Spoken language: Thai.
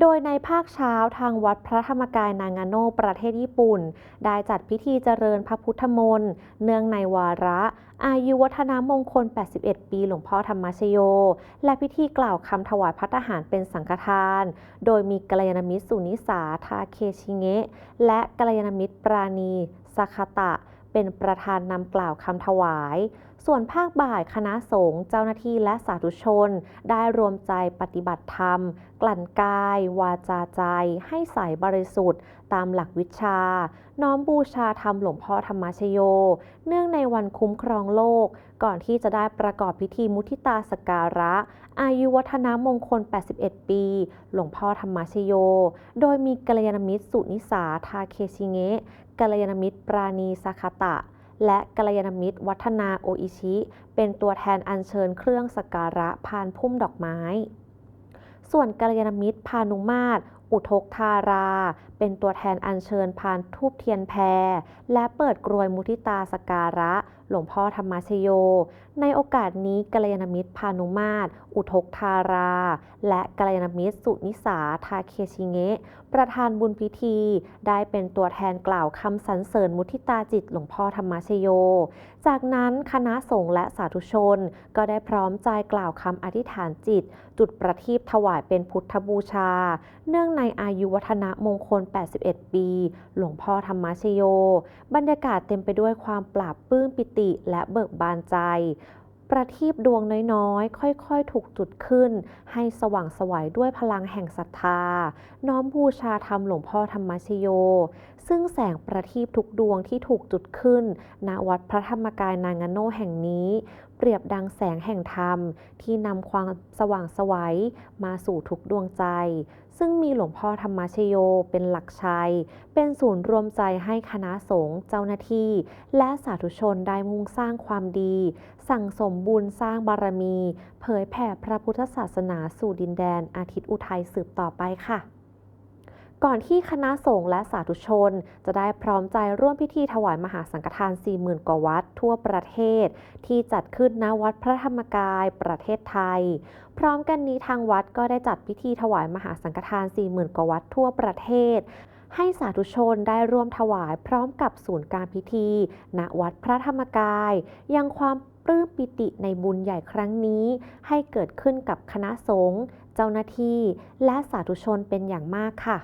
โดยในภาคเช้าทางวัดพระธรรมกายนางาโนประเทศญี่ปุ่น ได้จัดพิธีเจริญพระพุทธมนต์เนื่องในวาระ อายุวัฒนามงคล 81 ปีหลวงพ่อธรรมชโย และพิธีกล่าวคำถวายพัตตาหารเป็นสังฆทาน โดยมีกัลยาณมิตรสุนิสาทาเคชิเงะ และกัลยาณมิตรปราณีสคาตะ เป็นประธานนำกล่าวคำถวาย ส่วนภาคบ่ายคณะสงฆ์เจ้าหน้าที่และสาธุชน ได้รวมใจปฏิบัติธรรม กลั่นกาย วาจาใจ ให้ใสบริสุทธิ์ ตามหลักวิชา น้อมบูชาธรรมหลวงพ่อธรรมชโย เนื่องในวันคุ้มครองโลก ก่อนที่จะได้ประกอบพิธีมุทิตาสการะ อายุวัฒนมงคล 81 ปี หลวงพ่อธรรมชโย โดยมีกัลยาณมิตรสุนิสาทาเคชิเงะกัลยาณมิตรปราณีสาคาตะ และกัลยาณมิตรวัฒนาโออิชิ เป็นตัวแทนอัญเชิญเครื่องสักการะพานพุ่มดอกไม้ ส่วนกัลยาณมิตรพานุมาตรอุทกธารา เป็นตัวแทนอัญเชิญพานทูบเทียนแพร และเปิดกรวยมุทิตาสการะ หลวงพ่อธรรมชโย ในโอกาสนี้กัลยาณมิตรพานุมาตร อุทกธารา และกัลยาณมิตรสุนิสาทาเคชิเงะ ประธานบุญพิธี ได้เป็นตัวแทนกล่าวคำสรรเสริญมุทิตาจิตหลวงพ่อธรรมชโย จากนั้นคณะสงฆ์และสาธุชน ก็ได้พร้อมใจกล่าวคำอธิษฐานจิต จุดประทีปถวายเป็นพุทธบูชา เนื่องในอายุวัฒนะมงคล81 ปี หลวงพ่อธรรมชโย บรรยากาศเต็มไปด้วยความปราบปลื้มปิติและเบิกบานใจ ประทีปดวงน้อยๆ ค่อยๆ ถูกจุดขึ้น ให้สว่างสวัยด้วยพลังแห่งศรัทธา น้อมบูชาธรรมหลวงพ่อธรรมชโย ซึ่งแสงประทีปทุกดวงที่ถูกจุดขึ้น ณ วัดพระธรรมกายนางาโนแห่งนี้เปรียบดังแสงแห่งธรรม ที่นำความสว่างสวัยมาสู่ทุกดวงใจ ซึ่งมีหลวงพ่อธรรมชโยเป็นหลักชัย เป็นศูนย์รวมใจให้คณะสงฆ์เจ้าหน้าที่ และสาธุชนได้มุ่งสร้างความดี สั่งสมบุญสร้างบารมี เผยแผ่พระพุทธศาสนาสู่ดินแดนอาทิตย์อุทัยสืบต่อไปค่ะ ก่อนที่คณะสงฆ์และสาธุชน จะได้พร้อมใจร่วมพิธีถวายมหาสังฆทาน 40,000 กว่าวัดทั่วประเทศ ที่จัดขึ้นณวัดพระธรรมกาย ประเทศไทย พร้อมกันนี้ทางวัดก็ได้จัดพิธีถวายมหาสังฆทาน 40,000 กว่าวัดทั่วประเทศให้สาธุชนได้ร่วมถวายพร้อมกับศูนย์การพิธี ณ วัดพระธรรมกาย ยังความปลื้มปิติในบุญใหญ่ครั้งนี้ ให้เกิดขึ้นกับคณะสงฆ์ เจ้าหน้าที่ และสาธุชนเป็นอย่างมากค่ะ